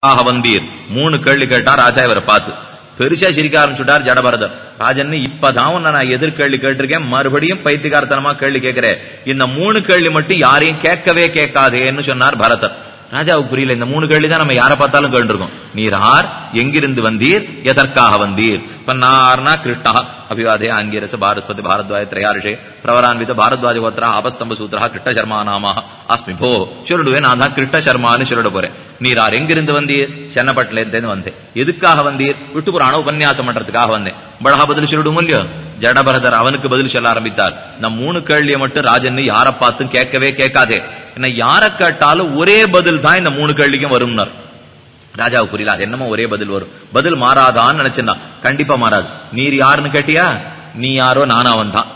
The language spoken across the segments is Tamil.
ஆக வந்தீர். மூணு கேள்வி கேட்டார் ராஜா இவரை பார்த்து பெருசா சிரிக்க ஆரம்பிச்சுட்டார் ஜடபரதர். ராஜன் இப்பதான் உன்னை நான் எதிர்கேள்வி கேட்டிருக்கேன் மறுபடியும் பைத்தியகாரத்தனமா கேள்வி கேட்கிறேன். இந்த மூணு கேள்வி மட்டும் யாரையும் கேட்கவே கேட்காதேன்னு சொன்னார் பரதர். ராஜாவுக்கு புரியல இந்த மூணு கேள்வி தான் நம்ம யாரை பார்த்தாலும் கேட்டிருக்கோம் நீர் ஆர் எங்கிருந்து வந்தீர் எதற்காக வந்தீர்? இப்ப நார்னா கிருஷ்ணா அபிவாதே ஆங்கிரச பாரத்பதி பாரத்வாஜ திரையாரிஷே பிரவரான்வித பாரத்வாஜ கோத்ரா அபஸ்தம்ப சூத்ரா கிருஷ்ண சர்மா நாமா அஸ்மி போ சொல்லிடுவேன் நான் தான் கிருஷ்ண சர்மான்னு சொல்லிட போறேன். நீர் ஆர் எங்கிருந்து வந்தீர்? சென்னப்பட்டில இருந்து வந்தேன். எதுக்காக வந்தீர்? விட்டு புராண உபன்யாசம் பண்றதுக்காக வந்தேன். பழகா பதில் சொல்லிடுவோம் இல்லையோ? ஜடபரதர் அவனுக்கு பதில் சொல்ல ஆரம்பித்தார். நம் மூணு கேள்வியை மட்டும் ராஜன் யாரை பார்த்தும் கேட்கவே கேட்காதே. என்ன யாரை கேட்டாலும் ஒரே பதில் தான் இந்த மூணு கேள்விக்கும் வரும்னார். ராஜாவுக்கு புரியல அது என்னமோ ஒரே பதில் வரும். பதில் மாறாதான்னு நினைச்சிருந்தான் கண்டிப்பா மாறாது. நீர் யாருன்னு கேட்டியா? நீ யாரோ நானா வந்தான்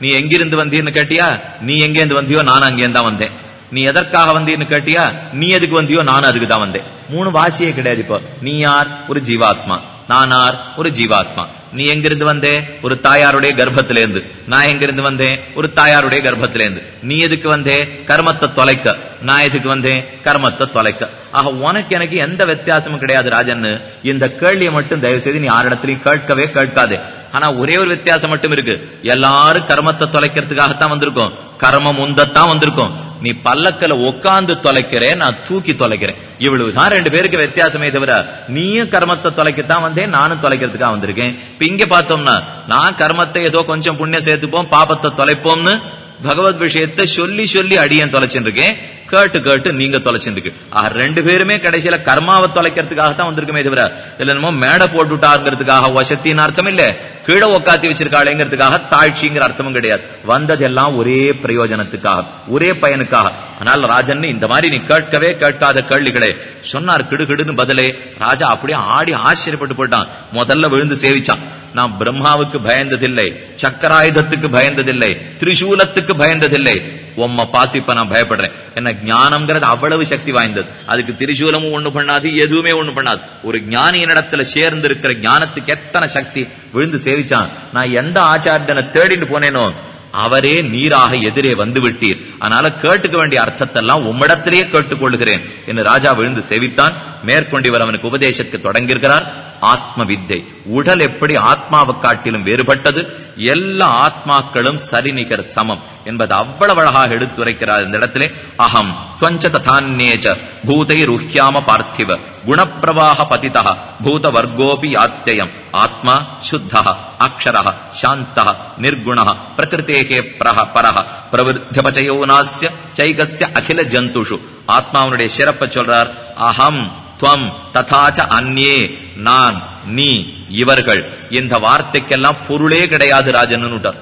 நீ எங்கிருந்து வந்தீன்னு கேட்டியா? நீ எங்கேருந்து வந்தியோ நான் அங்கேருந்து தான் வந்தேன். நீ எதற்காக வந்தீன்னு கேட்டியா? நீ எதுக்கு வந்தியோ நானும் அதுக்கு தான் வந்தேன். மூணு வாசியே கிடையாது இப்போ. நீ யார்? ஒரு ஜீவாத்மா. நானார் ஒரு ஜீவாத்மா. நீ எங்கிருந்து வந்தே? ஒரு தாயாருடைய கர்ப்பத்திலேருந்து நான் எங்கிருந்து வந்தேன் ஒரு தாயாருடைய கர்ப்பத்திலேருந்து நீ எதுக்கு வந்தே? கர்மத்தை தொலைக்க. நான் எதுக்கு வந்தேன் கர்மத்தை தொலைக்க. ஆக உனக்கு எனக்கு எந்த வித்தியாசமும் கிடையாது ராஜன் இந்த கேள்வியை மட்டும் தயவு செய்து நீ யாரிடத்திலையும் கேட்கவே கேட்காதே. ஆனா ஒரே ஒரு வித்தியாசம் மட்டும் இருக்கு. எல்லாரும் கர்மத்தை தொலைக்கிறதுக்காகத்தான் வந்திருக்கோம். கர்மம் உந்தத்தான் வந்திருக்கோம். நீ பல்லக்கல உட்காந்து தொலைக்கிறேன் நான் தூக்கி தொலைக்கிறேன். இவ்வளவுதான் ரெண்டு பேருக்கு வித்தியாசமே தவிர நீயும் கர்மத்தை தொலைக்கத்தான் வந்தேன் நானும் தொலைக்கிறதுக்காக வந்திருக்கேன். இப்ப இங்க பார்த்தோம்னா நான் கர்மத்தை ஏதோ கொஞ்சம் புண்ணியம் சேர்த்துப்போம் பாபத்தை தொலைப்போம்னு பகவத் விஷயத்தை சொல்லி சொல்லி அடியன் தொலைச்சிருக்கேன் கேட்டு கேட்டு நீங்க தொலைச்சிருக்கு ஆக ரெண்டு பேருமே கடைசியில கர்மாவை தொலைக்கிறதுக்காகத்தான் வந்திருக்குமே தவிர இதுல என்னமோ மேடை போட்டுட்டாங்கிறதுக்காக வசத்தின்னு அர்த்தம் இல்ல கீழே உக்காத்தி வச்சிருக்காளேங்கிறதுக்காக தாழ்ச்சிங்கிற அர்த்தமும் கிடையாது. வந்ததெல்லாம் ஒரே பிரயோஜனத்துக்காக ஒரே பயனுக்காக. ஆனால் ராஜன் இந்த மாதிரி நீ கேட்கவே கேட்காத கேள்விகளே சொன்னார் கிடுகிடுன்னு பதிலே ராஜா அப்படியே ஆடி ஆச்சரியப்பட்டு போட்டான் முதல்ல விழுந்து சேவிச்சான். நான் பிரம்மாவுக்கு பயந்ததில்லை சக்கராயுதத்துக்கு பயந்ததில்லை திரிசூலத்துக்கு பயந்ததில்லை உம்மை பார்த்து இப்ப நான் பயப்படுறேன். என்ன ஞானம்ங்கிறது அவ்வளவு சக்தி வாய்ந்தது. அதுக்கு திரிசூலமும் ஒண்ணு பண்ணாது எதுவுமே ஒண்ணு பண்ணாது. ஒரு ஞானியின் இடத்துல சேர்ந்து இருக்கிற ஞானத்துக்கு எத்தனை சக்தி விழுந்து சேவிச்சான்? நான் எந்த ஆச்சாரியனை தேடிட்டு போனேனோ அவரே நீராக எதிரே வந்து விட்டீர் அதனால கேட்டுக்க வேண்டிய அர்த்தத்தெல்லாம் உம்மிடத்திலேயே கேட்டுக்கொள்கிறேன் என்று ராஜா விழுந்து சேவித்தான். மேற்கொண்டு இவர் அவனுக்கு உபதேசத்துக்கு தொடங்கியிருக்கிறார். ஆத்ம வித்தை உடல் எப்படி ஆத்மாவை காட்டிலும் வேறுபட்டது? எல்லா ஆத்மாக்களும் சரிநிகர் சமம் என்பது அவ்வளவு அழகாக எடுத்துரைக்கிறார் இந்த இடத்திலே. அகம் துவஞ்ச ததான்னேஜ பூதை ருஹ்யாம பார்த்திவ. குணப்பிரவாக பதிதா பூத வர்க்கோபி ஆத்தியம். ஆத்மா சுத்தா அக்ஷரः சாந்த நிர்குண பிரகிருத்தேகே பிரஹ பரஹ. பிரவிருத்தியபச்சயோ நாஸ்ய சைகஸ்ய அகில ஜந்துஷு ஆத்மாவனுடைய சிறப்பை சொல்றார். அகம் துவம் ததாச்ச அந்நே நான் நீ இவர்கள். இந்த வார்த்தைக்கெல்லாம் பொருளே கிடையாது ராஜன்னு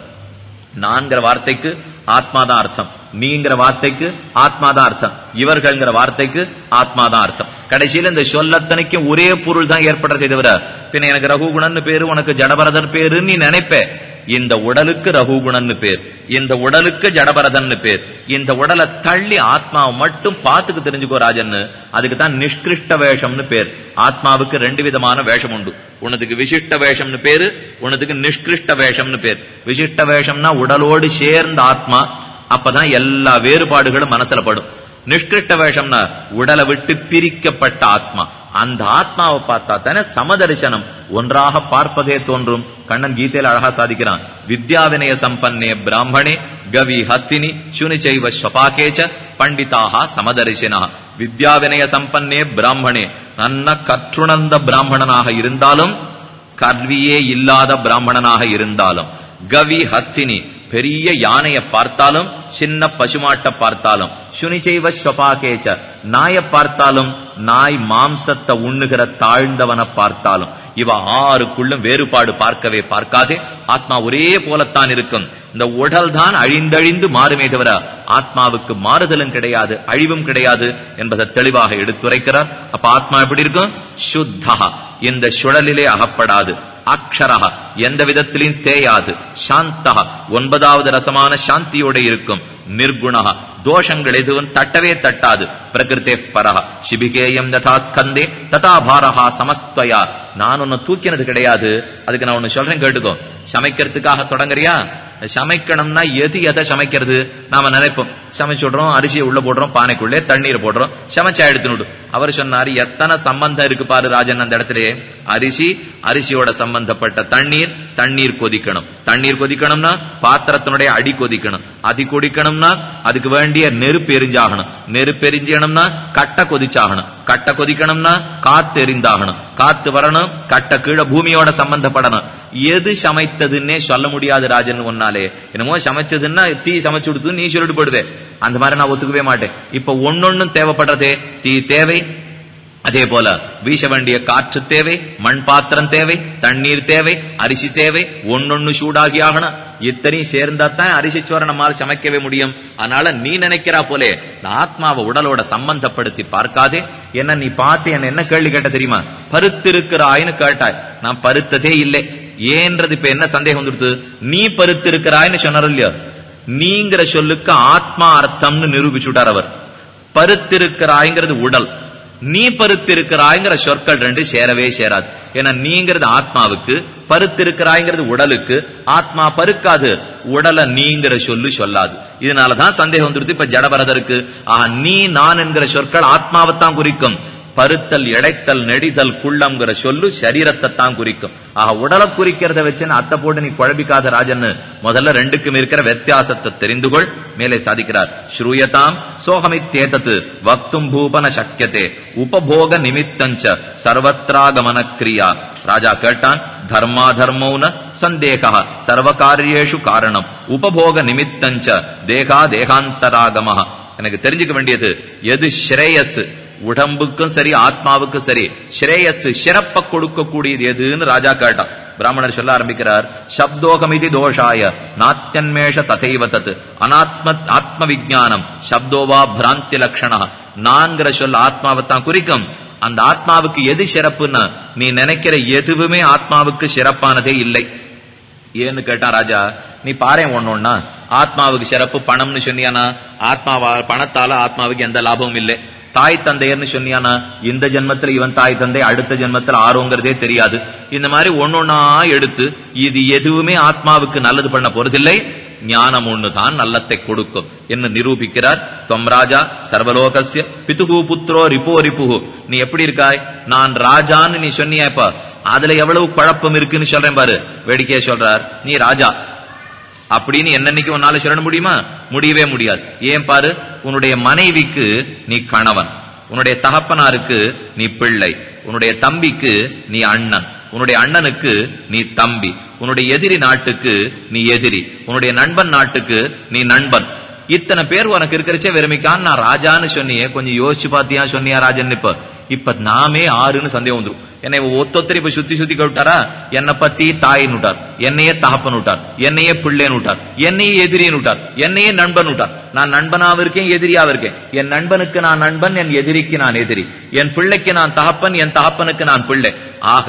நான்கிற வார்த்தைக்கு ஆத்மாதான் அர்த்தம். நீங்கிற வார்த்தைக்கு ஆத்மாதான் அர்த்தம். இவர்கள்ங்கிற வார்த்தைக்கு ஆத்மாதான் அர்த்தம். கடைசியில் இந்த சொல்லத்தனைக்கும் ஒரே பொருள் தான் ஏற்படுறதை தவிர பின்ன எனக்கு ரகுகுணன்னு பேரு உனக்கு ஜடபரதன் பேருன்னு நீ நினைப்பேன் இந்த உடலுக்கு ரகுகுணன்னு பேர். இந்த உடலுக்கு ஜடபரதன்னு பேர். இந்த உடலை தள்ளி ஆத்மாவை மட்டும் பார்த்துக்கு தெரிஞ்சுக்கோ ராஜன்னு. அதுக்கு தான் நிஷ்கிருஷ்ட வேஷம்னு பேர். ஆத்மாவுக்கு ரெண்டு விதமான வேஷம் உண்டு. உனதுக்கு விசிஷ்ட வேஷம்னு பேரு உனதுக்கு நிஷ்கிருஷ்ட வேஷம்னு பேர். விசிஷ்ட வேஷம்னா உடலோடு சேர்ந்த ஆத்மா. அப்பதான் எல்லா வேறுபாடுகளும் மனசுல படும். நிஷ்கிருஷ்ட வேஷம்னா உடலை விட்டு பிரிக்கப்பட்ட ஆத்மா. அந்த ஆத்மாவை பார்த்தா தானே சமதரிசனம். ஒன்றாக பார்ப்பதே தோன்றும். கண்ணன் கீதையில அழகா சாதிக்கிறான். வித்யாவினய சம்பன்னே பிராமணே கவி ஹஸ்தினி சுனிச்சைவ ஸ்வபாகேச்ச பண்டிதாக சமதரிசினா. வித்யாவினய சம்பன்னே பிராமணே நன்ன கற்றுணர்ந்த பிராமணனாக இருந்தாலும் கல்வியே இல்லாத பிராமணனாக இருந்தாலும் கவி ஹஸ்தினி பெரிய யானையை பார்த்தாலும் சின்ன பசுமாட்டை பார்த்தாலும் சுனிச்சைவ ஸ்வபாகேச்ச. நாயை பார்த்தாலும் நாய் மாம்சத்தை உண்ணுகிற தாழ்ந்தவனை பார்த்தாலும். இவ ஆறுக்குள்ளும் வேறுபாடு பார்க்கவே பார்க்காதே. ஆத்மா ஒரே போலத்தான் இருக்கும். இந்த உடல் தான் அழிந்தழிந்து மாறுமே தவிர ஆத்மாவுக்கு மாறுதலும் கிடையாது அழிவும் கிடையாது என்பதை தெளிவாக எடுத்துரைக்கிறார். அப்ப ஆத்மா எப்படி இருக்கும்? சுத்தா. இந்த சுழலிலே அகப்படாது. அக்ஷரா எந்த விதத்திலையும் தேயாது. சாந்தக ஒன்பதாவது ரசமான சாந்தியோட இருக்கும். நிர்குணக தோஷங்கள் எதுவும் தட்டவே தட்டாது. பிரகிருத்தே பரக சிபிகேயம் ததா ஸ்கந்தே. ததா பாரஹா சமஸ்தயா நான் ஒன்னு தூக்கினது கிடையாது. அதுக்கு நான் ஒண்ணு சொல்றேன் கேட்டுக்கோ. சமைக்கிறதுக்காக தொடங்குறியா? சமைக்கணும்னா எது எதை சமைக்கிறது? நாம நினைப்போம். சமைச்சு விடுறோம் அரிசியை உள்ள போடுறோம் பானைக்குள்ளே தண்ணீர் போடுறோம் சமைச்சா எடுத்துனுடு அவர் சொன்னாரு எத்தனை சம்பந்தம் இருக்கு பாரு ராஜன் அந்த இடத்துல. அரிசி அரிசியோட சம்பந்தப்பட்ட தண்ணீர் தண்ணீர் கொதிக்கணும். தண்ணீர் கொதிக்கணும்னா பாத்திரத்தினுடைய அடி கொதிக்கணும். அதி கொதிக்கணும்னா அதுக்கு வேண்டிய நெருப்பு எரிஞ்சாகணும். நெருப்பு எரிஞ்சணும்னா கட்டை கொதிச்சாகணும். கட்டை கொதிக்கணும்னா காத்து எரிந்தாகணும். காத்து வரணும் கட்டை கீழே பூமியோட சம்பந்தப்படணும். எது சமைத்ததுன்னே சொல்ல முடியாது ராஜன் ஒன்னாலே என்னமோ சமைச்சதுன்னா தீ சமைச்சு கொடுத்து நீ சொல்லிட்டு போடுவே அந்த மாதிரி நான் ஒத்துக்கவே மாட்டேன். இப்ப ஒன்னொன்னும் தேவைப்படுறதே. தீ தேவை. அதே போல வீச வேண்டிய காற்று தேவை மண் பாத்திரம் தேவை தண்ணீர் தேவை அரிசி தேவை ஒன்னொன்னு சூடாகி ஆகணும். இத்தனையும் சேர்ந்தா தான் அரிசி சோற நம்மால சமைக்கவே முடியும். அதனால நீ நினைக்கிறா போலே இந்த ஆத்மாவை உடலோட சம்பந்தப்படுத்தி பார்க்காதே. என்ன நீ பார்த்து என்ன என்ன கேள்வி கேட்ட தெரியுமா? பருத்திருக்கிறாய்னு கேட்டாய். நான் பருத்ததே இல்லை. ஏன்றது இப்ப என்ன சந்தேகம் வந்துடுது? நீ பருத்திருக்கிறாய்னு சொன்னார் இல்லையா? நீங்கிற சொல்லுக்கு ஆத்மா அர்த்தம்னு நிரூபிச்சுட்டார் அவர். பருத்திருக்கிறாய்ங்கிறது உடல். நீ பருத்திருக்கிறாய்ங்கிற சொற்கள் ரெண்டு சேரவே சேராது. ஏன்னா நீங்கிறது ஆத்மாவுக்கு பருத்திருக்கிறாய்ங்கிறது உடலுக்கு. ஆத்மா பருக்காது உடலை நீங்கிற சொல்லு சொல்லாது. இதனாலதான் சந்தேகம் வந்துருது இப்ப ஜடபரதருக்கு ஆஹா நீ நான் என்கிற சொற்கள் ஆத்மாவைத்தான் குறிக்கும். பருத்தல் எடைத்தல் நெடிதல் குள்ளம்ங்கிற சொல்லு சரீரத்தை தான் குறிக்கும். ஆக உடலை குறிக்கிறத வச்சு அத்தை போட்டு நீ குழப்பிக்காத ராஜன்னு முதல்ல ரெண்டுக்கும் இருக்கிற வித்தியாசத்தை தெரிந்து கொள். மேலே சாதிக்கிறார். ஸ்ரூயதாம் சோகமித்தேதத்து வக்தும் பூபன சக்கியதே உபபோக நிமித்தஞ்ச சர்வத்ராகமன கிரியா ராஜா கேட்டான் தர்மா தர்மௌன சந்தேகா சர்வகாரியேஷு காரணம். உபபோக நிமித்தஞ்ச தேகா தேகாந்தராகம எனக்கு தெரிஞ்சுக்க வேண்டியது எது ஸ்ரேயஸ்? உடம்புக்கும் சரி ஆத்மாவுக்கும் சரி ஸ்ரேயஸ் சிறப்ப கொடுக்கக்கூடியது எதுன்னு ராஜா கேட்டான். பிராமணர் சொல்ல ஆரம்பிக்கிறார் சப்தோகமிதி தோஷாய நாத்தியன்மேஷ ததைவ தத் அனாத்ம ஆத்ம விஜானம் சப்தோவா பிராந்தி லட்சணா நான்கிற சொல்ல ஆத்மாவைத்தான் குறிக்கும். அந்த ஆத்மாவுக்கு எது சிறப்புன்னு நீ நினைக்கிற எதுவுமே ஆத்மாவுக்கு சிறப்பானதே இல்லை. ஏன்னு கேட்டா ராஜா நீ பாரு ஒன்னொன்னா ஆத்மாவுக்கு சிறப்பு பணம்னு சொன்னியானா? ஆத்மாவா பணத்தால ஆத்மாவுக்கு எந்த லாபமும் இல்லை. தாய் தந்தையர்னு சொன்னியானா இந்த ஜென்மத்துல இவன் தாய் தந்தை அடுத்த ஜென்மத்துல ஆரோங்கிறதே தெரியாது. இந்த மாதிரி ஒன்னொன்னா எடுத்து இது எதுவுமே ஆத்மாவுக்கு நல்லது பண்ண போறதில்லை. ஞானம் ஒண்ணுதான் நல்லத்தை கொடுக்கும் என்று நிரூபிக்கிறார் தொம்ராஜா சர்வலோகசிய பிதுகு புத்ரோ ரிபோ ரிபுகு நீ எப்படி இருக்காய்? நான் ராஜான்னு நீ சொன்னியா இப்ப? அதுல எவ்வளவு குழப்பம் இருக்குன்னு சொல்றேன் பாரு. வேடிக்கையா சொல்றார். நீ ராஜா. அப்படின்னு என்னன்னைக்கு உன்னால சொல்ல முடியுமா? முடியவே முடியாது. ஏன் பாரு? உன்னுடைய மனைவிக்கு நீ கணவன். உன்னுடைய தகப்பனாருக்கு நீ பிள்ளை. உன்னுடைய தம்பிக்கு நீ அண்ணன். உன்னுடைய அண்ணனுக்கு நீ தம்பி. உன்னுடைய எதிரி நாட்டுக்கு நீ எதிரி. உன்னுடைய நண்பன் நாட்டுக்கு நீ நண்பன். இத்தனை பேர் உனக்கு இருக்கிறச்சே வெறுமைக்கான் நான் ராஜான்னு சொன்னியே. கொஞ்சம் யோசிச்சு பாத்தியா சொன்னியா ராஜன் இப்ப? இப்ப நாமே ஆறுன்னு சந்தேகம் வந்துடும் என்னை ஒத்தொத்தர் இப்ப சுத்தி சுத்தி விட்டாரா என்னை பத்தி தாயின்னு விட்டார் என்னையே தகப்பன் விட்டார் என்னையே பிள்ளைன்னு விட்டார் என்னையே எதிரின்னு விட்டார் என்னையே நண்பன் விட்டார் நான் நண்பனாவும் இருக்கேன் எதிரியாவும் இருக்கேன். என் நண்பனுக்கு நான் நண்பன் என் எதிரிக்கு நான் எதிரி. என் பிள்ளைக்கு நான் தகப்பன் என் தகப்பனுக்கு நான் பிள்ளை. ஆக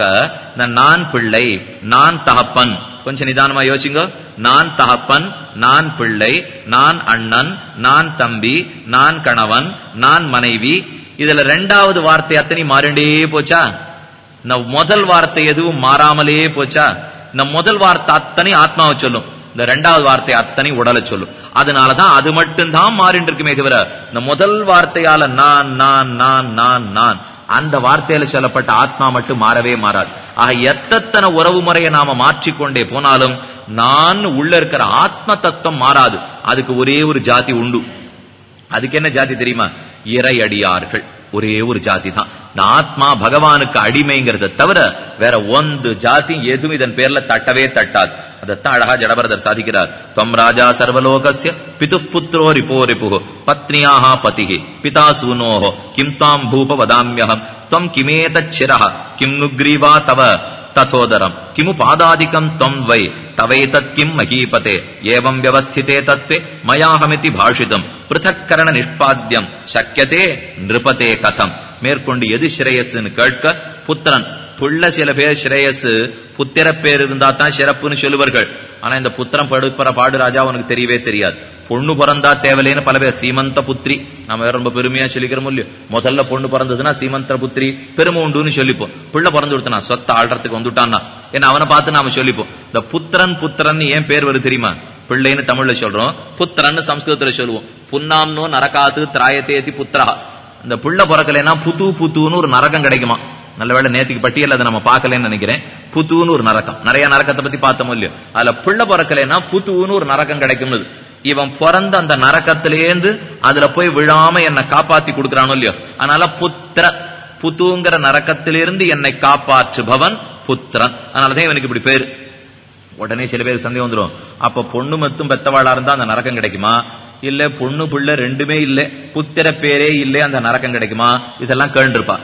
நான் பிள்ளை நான் தகப்பன். கொஞ்சம் நிதானமா யோசிங்க. நான் தகப்பன் நான் பிள்ளை நான் அண்ணன் நான் தம்பி நான் கணவன் நான் மனைவி இதுல ரெண்டாவது வார்த்தை அத்தனை மாறிண்டே போச்சா? இந்த முதல் வார்த்தை எதுவும் மாறாமலே போச்சா? இந்த முதல் வார்த்தை அத்தனை ஆத்மாவை சொல்லும். இந்த ரெண்டாவது வார்த்தை அத்தனை உடலை சொல்லும். அதனாலதான் அது மட்டும்தான் மாறிட்டு இருக்குமே தவிர இந்த முதல் வார்த்தையால நான் நான் நான் நான் நான் அந்த வார்த்தையில சொல்லப்பட்ட ஆத்மா மட்டும் மாறவே மாறாது. ஆக எத்தனை உறவு முறையை நாம மாற்றிக்கொண்டே போனாலும் நான் உள்ள இருக்கிற ஆத்ம தத்துவம் மாறாது. அதுக்கு ஒரே ஒரு ஜாதி உண்டு. அதுக்கு என்ன ஜாதி தெரியுமா? இறையடியார்கள். ஒரே ஒரு ஜாதி தான் இந்த ஆத்மா பகவானுக்கு அடிமைங்கிறத தவிர வேற ஒன்று ஜாதி எதுவும் இதன் பேர்ல தட்டவே தட்டாது. அதைத்தான் அழகா ஜடபரதர் சாதிக்கிறார். துவம் ராஜா சர்வலோகசிய பிது புத்திரோ ரிபோ ரிபு பத்னியாக பதிகி பிதா சூனோஹோ கிம் தாம் பூப வதாமியகம் துவம் கிமேத சிரஹ கிம் நுக்ரீவா தவ तथोदरम् किमु पादादिकम् त्वम् वै तवैतत् किम् महीपते एवम् व्यवस्थिते तत्त्वे मयाहमिति भाषितम् पृथक्करण निष्पाद्यम् शक्यते நிருபதே கதம் மேற்கொண்டு எது ஸ்ரேயஸ்ன்னு கேட்க புத்திரன் புள்ள சில பேர் ஸ்ரேயஸ் புத்திர பேர் இருந்தா தான் சிறப்புன்னு சொல்லுவார்கள் ஆனா இந்த புத்திரம் படுப்புற பாடு ராஜா உனக்கு தெரியவே தெரியாது பொண்ணு பிறந்தா தேவையில்லைன்னு பல பேர் சீமந்த புத்திரி. நம்ம வேற ரொம்ப பெருமையா சொல்லிக்கிறோம் இல்லையோ? முதல்ல பொண்ணு பிறந்ததுன்னா சீமந்த புத்திரி பெருமை உண்டுன்னு சொல்லிப்போம். பிள்ளை பிறந்து கொடுத்தனா சொத்தை ஆள்றதுக்கு வந்துட்டான்னா ஏன்னா அவனை பார்த்து நாம சொல்லிப்போம். இந்த புத்திரன் புத்திரன் ஏன் பேர் வருது தெரியுமா? பிள்ளைன்னு தமிழ்ல சொல்றோம். புத்திரன்னு சம்ஸ்கிருதத்துல சொல்லுவோம். புன்னாம்னோ நரகாத்து திராயத்தேதி புத்திரா. இந்த புள்ள பிறக்கலைன்னா புத்து புத்துன்னு ஒரு நரகம் கிடைக்குமா? நல்ல வேலை நேத்திக்கு பட்டியல் அதை நம்ம பார்க்கலன்னு நினைக்கிறேன். புத்துன்னு ஒரு நரகம். நிறைய நரக்கத்தை பத்தி பார்த்தோம் இல்லையோ? அதுல புள்ள பிறக்கலைன்னா புத்துன்னு ஒரு நரகம் கிடைக்கும்னு. இவன் பிறந்த அந்த நரக்கத்திலேந்து அதுல போய் விழாம என்னை காப்பாத்தி கொடுக்கறானோ இல்லையோ? அதனால புத்திர புத்துங்கிற நரக்கத்திலிருந்து என்னை காப்பாற்றுபவன் புத்திரன். அதனாலதான் இவனுக்கு இப்படி பேரு. உடனே சில பேர் சந்தேகம் வந்துடும் அப்ப பொண்ணு மத்தும் பெத்தவாளா இருந்தா அந்த நரக்கம் கிடைக்குமா? இல்ல பொண்ணு புள்ள ரெண்டுமே இல்ல. புத்திர பேரே இல்லை அந்த நரக்கம் கிடைக்குமா? இதெல்லாம் கேண்டிருப்பா